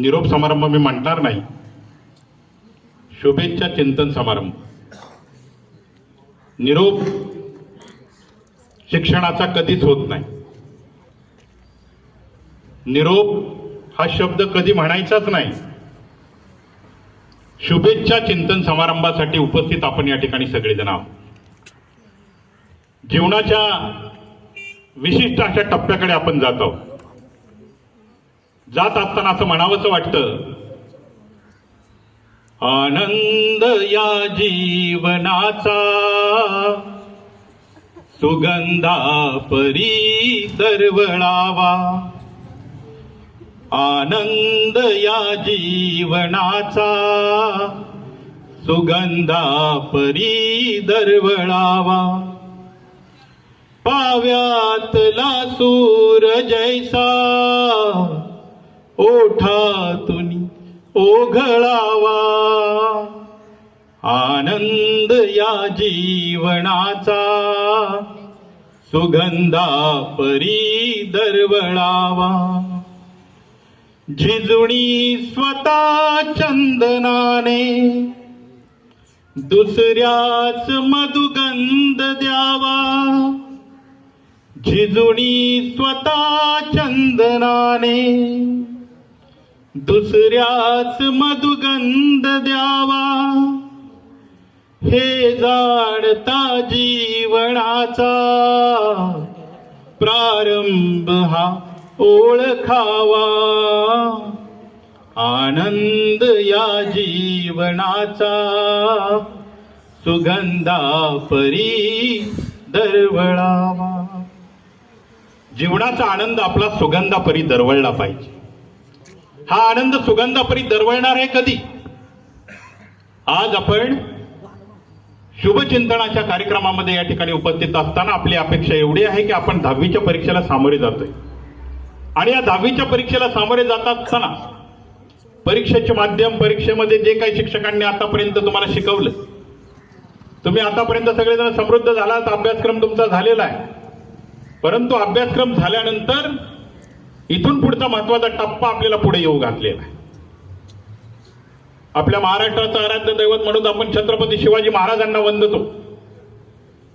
निरोप समारंभ मी म्हणणार नाही. शुभेच्छा चिंतन समारंभ. निरोप शिक्षणाचा कधीच होत नाही. निरोप हा शब्द कधी म्हणायचाच नाही. शुभेच्छा चिंतन समारंभासाठी उपस्थित आपण या ठिकाणी सगळेजण आहोत. जीवनाच्या विशिष्ट अशा टप्प्याकडे आपण जात आहोत. जात असताना असं म्हणावंसं वाटतं. आनंद या जीवनाचा सुगंधा परी दरवळावा. आनंद या जीवनाचा सुगंधा परी दरवळावा. पाव्यातला सूर जैसा ओठातून ओघळावा. आनंद या जीवनाचा सुगंधा परी दरवळावा. झिजुणी स्वतः चंदनाने दुसऱ्याच मधुगंध द्यावा. झिजुणी स्वतः चंदनाने दुसऱ्याच मधुगंध द्यावा. हे जाणता जीवनाचा प्रारंभ हा ओळखावा. आनंद या जीवनाचा सुगंधा परी दरवळावा. जीवनाचा आनंद आपला सुगंधापरी दरवळला पाहिजे. हा आनंद सुगंधापरी दरवळणार आहे कधी? आज आपण शुभचिंतनाच्या कार्यक्रमामध्ये या ठिकाणी उपस्थित असताना आपली अपेक्षा एवढी आहे की आपण दहावीच्या परीक्षेला सामोरे जातोय. आणि या दहावीच्या परीक्षेला सामोरे जात असताना परीक्षेचे माध्यम परीक्षेमध्ये जे काही शिक्षकांनी आतापर्यंत तुम्हाला शिकवलं तुम्ही आतापर्यंत सगळेजण समृद्ध झालात अभ्यासक्रम तुमचा झालेला आहे. परंतु अभ्यासक्रम झाल्यानंतर इथून पुढचा महत्त्वाचा टप्पा आपल्याला पुढे येऊ घातलेला आहे. आपल्या महाराष्ट्राचं आराध्य दैवत म्हणून आपण छत्रपती शिवाजी महाराजांना वंदतो.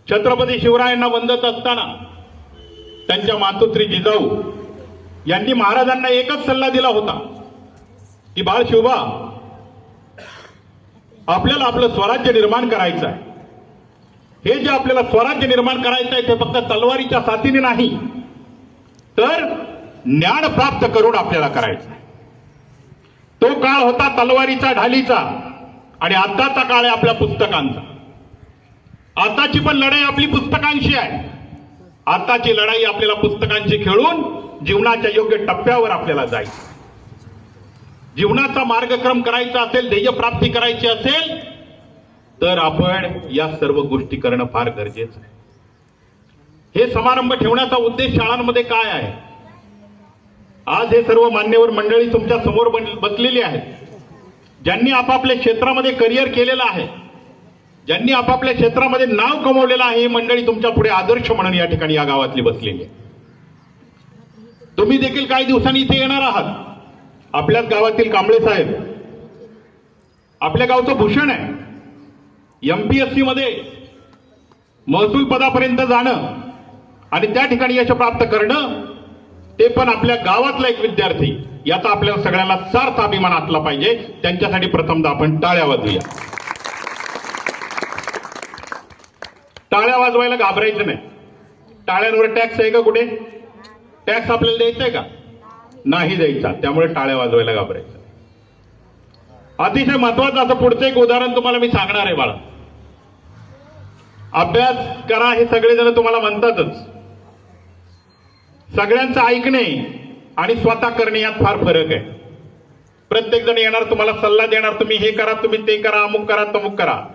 छत्रपती शिवरायांना वंदत असताना त्यांच्या मातोश्री जिजाऊ यांनी महाराजांना एकच सल्ला दिला होता की बाळ शिवबा आपल्याला आपलं स्वराज्य निर्माण करायचं आहे. हे जे आपल्याला स्वराज्य निर्माण करायचं आहे ते फक्त तलवारीच्या साथीने नाही तर ज्ञान प्राप्त करून आपल्याला करायचं तो काळ होता तलवारीचा ढालीचा आणि आताचा काळ आहे आपल्या पुस्तकांचा. आताची पण लढाई आपली पुस्तकांशी आहे. आताची लढाई आपल्याला पुस्तकांची खेळून जीवनाच्या योग्य टप्प्यावर आपल्याला जायचं जीवनाचा मार्गक्रम करायचा असेल ध्येय प्राप्ती करायची असेल तर आपण या सर्व गोष्टी करणं फार गरजेचं आहे. हे समारंभ ठेवण्याचा उद्देश शाळांमध्ये काय आहे? आज हे सर्व मान्यवर मंडळी तुमच्यासमोर बन- बसलेली आहेत. ज्यांनी आपापल्या क्षेत्रामध्ये करिअर केलेलं आहे ज्यांनी आपापल्या क्षेत्रामध्ये नाव कमवलेलं आहे ही मंडळी तुमच्यापुढे आदर्श म्हणून या ठिकाणी या गावातली बसलेली आहे तुम्ही देखील काही दिवसांनी इथे येणार आहात. आपल्याच गावातील कांबळे साहेब. आपल्या गावचं भूषण आहे. एमपीएससी मध्ये महसूल पदापर्यंत जाणं आणि त्या ठिकाणी यश प्राप्त करणं ते पण आपल्या गावातला एक विद्यार्थी. याचा आपल्याला सगळ्यांना सार्थ अभिमान असला पाहिजे. त्यांच्यासाठी प्रथमतः आपण टाळ्या वाजवूया. टाळ्या वाजवायला घाबरायचं नाही. टाळ्यांवर टॅक्स आहे का कुठे? टॅक्स आपल्याला द्यायचा आहे का? नाही द्यायचा. त्यामुळे टाळ्या वाजवायला घाबरायचं अतिशय महत्वाचं असं पुढचं एक उदाहरण तुम्हाला मी सांगणार आहे बाळा. अभ्यास करा हे सगळेजण तुम्हाला म्हणतातच. सगळ्यांचं ऐकणे आणि स्वतः करणे यात फार फरक आहे. प्रत्येक जण येणार तुम्हाला सल्ला देणार तुम्ही हे करा तुम्ही ते करा अमुक करा तमुक करा.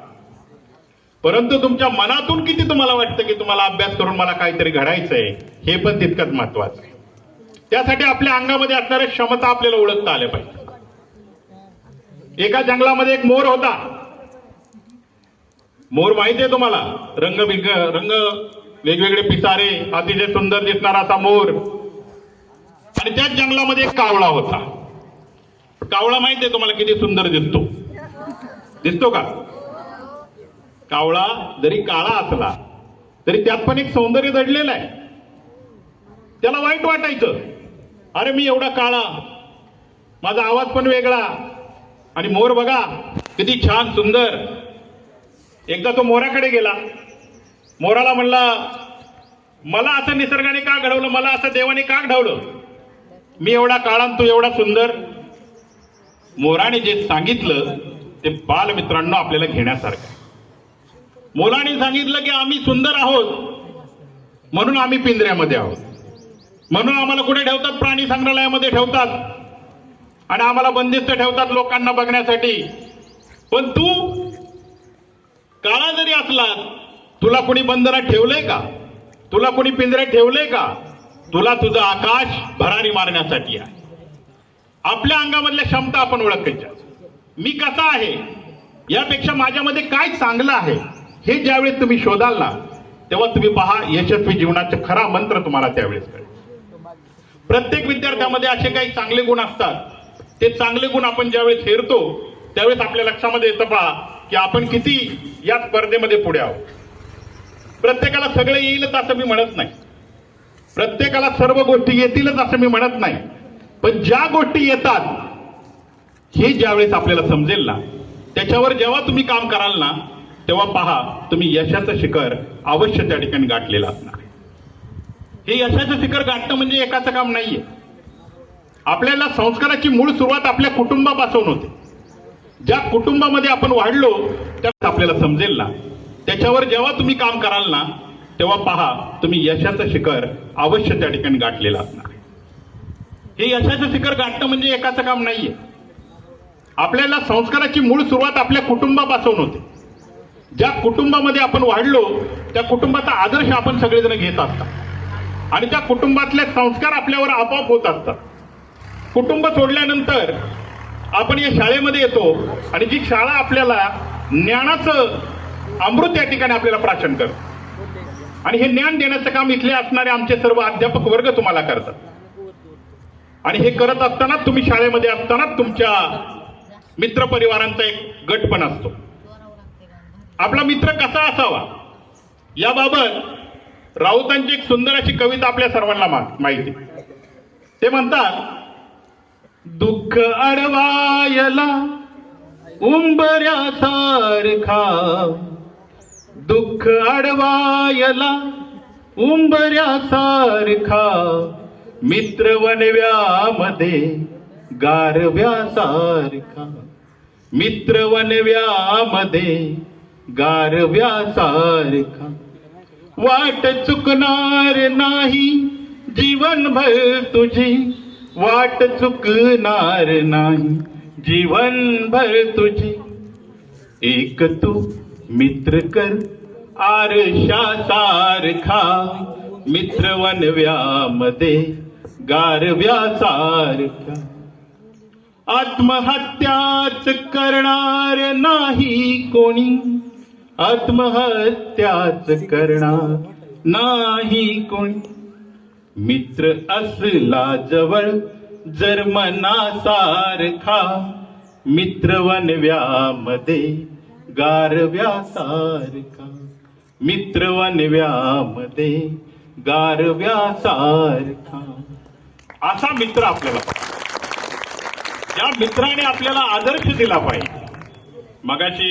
परंतु तुमच्या मनातून किती तुम्हाला वाटतं की तुम्हाला अभ्यास करून मला काहीतरी घडायचंय हे पण तितकंच महत्वाचं आहे. त्यासाठी आपल्या अंगामध्ये असणाऱ्या क्षमता आपल्याला ओळखता आल्या पाहिजे. एका जंगलामध्ये एक मोर होता. मोर माहिती आहे तुम्हाला? रंग बिंग रंग वेगवेगळे पिसारे अतिशय सुंदर दिसणारा असा मोर. आणि त्याच जंगलामध्ये एक कावळा होता. कावळा माहिती आहे तुम्हाला किती सुंदर दिसतो? दिसतो का? कावळा जरी काळा असला तरी त्यात पण एक सौंदर्य दडलेलं आहे. त्याला वाईट वाटायचं. अरे मी एवढा काळा. माझा आवाज पण वेगळा. आणि मोर बघा किती छान सुंदर. एकदा तो मोराकडे गेला. मोराला म्हणला मला असं निसर्गाने का घडवलं? मला असं देवाने का घडवलं? मी एवढा काळा तू एवढा सुंदर. मोराने जे सांगितलं ते बालमित्रांनो आपल्याला घेण्यासारखं आहे. मोराने सांगितलं की आम्ही सुंदर आहोत. म्हणून आम्ही पिंजऱ्यामध्ये आहोत. म्हणून आम्हाला कुठे ठेवतात? प्राणी संग्रहालयामध्ये ठेवतात. आणि आम्हाला बंदिस्त ठेवतात लोकांना बघण्यासाठी. पण तू काळा जरी असलात तुला कोणी बंधनात ठेवलंय का? तुला कोणी पिंजऱ्यात ठेवलंय का? तुला तुझं आकाश भरारी मारण्यासाठी आहे. आपल्या अंगामधल्या क्षमता आपण ओळखायच्या. मी कसा आहे? यापेक्षा माझ्यामध्ये काय चांगलं आहे? हे ज्यावेळेस तुम्ही शोधाल ना तेव्हा तुम्ही पहा यशस्वी जीवनाचा खरा मंत्र तुम्हाला त्यावेळेस कळेल. प्रत्येक विद्यार्थ्यामध्ये असे काही चांगले गुण असतात. ते चांगले गुण आपण ज्यावेळेस हेरतो त्यावेळेस आपल्या लक्षामध्ये येतं पहा की आपण किती या स्पर्धेमध्ये पुढे आहोत. प्रत्येकाला सगळं येईलच असं मी म्हणत नाही. प्रत्येकाला सर्व गोष्टी येतीलच असं मी म्हणत नाही. पण ज्या गोष्टी येतात हे ज्यावेळेस आपल्याला समजेल ना त्याच्यावर जेव्हा तुम्ही काम कराल ना तेव्हा पहा तुम्ही यशाचं शिखर अवश्य त्या ठिकाणी गाठलेलं असणार. हे यशाचं शिखर गाठणं म्हणजे एकाचं काम नाहीये. आपल्याला संस्काराची मूळ सुरुवात आपल्या कुटुंबापासून होते. ज्या कुटुंबामध्ये आपण वाढलो त्यात आपल्याला समजेल ना त्याच्यावर जेव्हा तुम्ही काम कराल ना तेव्हा पहा तुम्ही यशाचं शिखर अवश्य त्या ठिकाणी गाठलेलं असणार. हे यशाचं शिखर गाठणं म्हणजे एकाचं काम नाहीये. आपल्याला संस्काराची मूळ सुरुवात आपल्या कुटुंबापासून होते. ज्या कुटुंबामध्ये आपण वाढलो त्या कुटुंबाचा आदर्श आपण सगळेजण घेत असतात. आणि त्या कुटुंबातले संस्कार आपल्यावर आपोआप होत असतात. कुटुंब सोडल्यानंतर आपण या शाळेमध्ये येतो आणि जी शाळा आपल्याला ज्ञानाचं अमृत या ठिकाणी आपल्याला प्राशन करतो आणि हे ज्ञान देण्याचं काम इथले असणारे आमचे सर्व अध्यापक वर्ग तुम्हाला करतात. आणि हे करत असताना तुम्ही शाळेमध्ये असताना तुमच्या मित्रपरिवारांचा एक गट पण असतो. आपला मित्र कसा असावा? याबाबत राऊतांची एक सुंदर अशी कविता आपल्या सर्वांना मा- माहिती. ते म्हणतात दुःख अडवायला उंबऱ्यासारखा दुःख अडवायला उंबऱ्यासारखा मित्र वनव्यामध्ये गारव्यासारखा मित्र वनव्यामध्ये गारव्यासारखा वाट चुकणार नाही जीवनभर तुझी. वाट चुकणार नाही जीवनभर तुझी. एक तू मित्र कर. आरशासारखा मित्र वनव्यामध्ये गारव्यासारखा आत्महत्याच करणार नाही कोणी. आत्महत्याच करणार नाही कोणी. मित्र असला जवळ जर मनासारखा मित्र वनव्यामध्ये गारव्यासारखा मित्र वनव्यामध्ये गारव्यासारखा असा मित्र आपल्याला या त्या मित्राने आपल्याला आदर्श दिला पाहिजे. मगाशी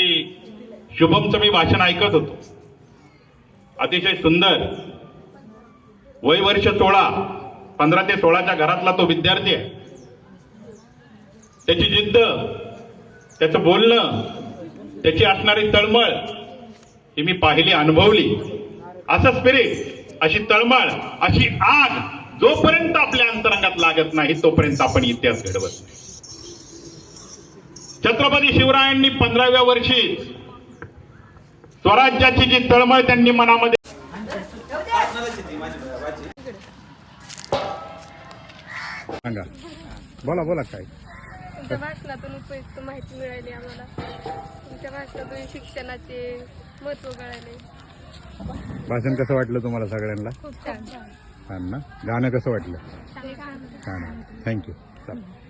शुभमचं मी भाषण ऐकत होतो. अतिशय सुंदर वय वर्ष सोळा पंधरा ते सोळाच्या घरातला तो विद्यार्थी आहे. त्याची जिद्द त्याचं बोलणं त्याची असणारी तळमळ ही मी पाहिली अनुभवली. असं स्पिरिट अशी तळमळ अशी आग जोपर्यंत आपल्या अंतरंगात लागत नाही तोपर्यंत आपण इतिहास घडवत नाही. छत्रपती शिवरायांनी पंधराव्या वर्षी स्वराज्याची जी तळमळ त्यांनी मनामध्ये सांगा. बोला बोला काय? तुमच्या भाषणातून उपयुक्त माहिती मिळाली आम्हाला. तुमच्या भाषणातून शिक्षणाचे महत्त्व कळाले भाषण कसं वाटलं तुम्हाला सगळ्यांना? खूप छान. छान ना? गाणं कसं वाटलं? छान थँक्यू चला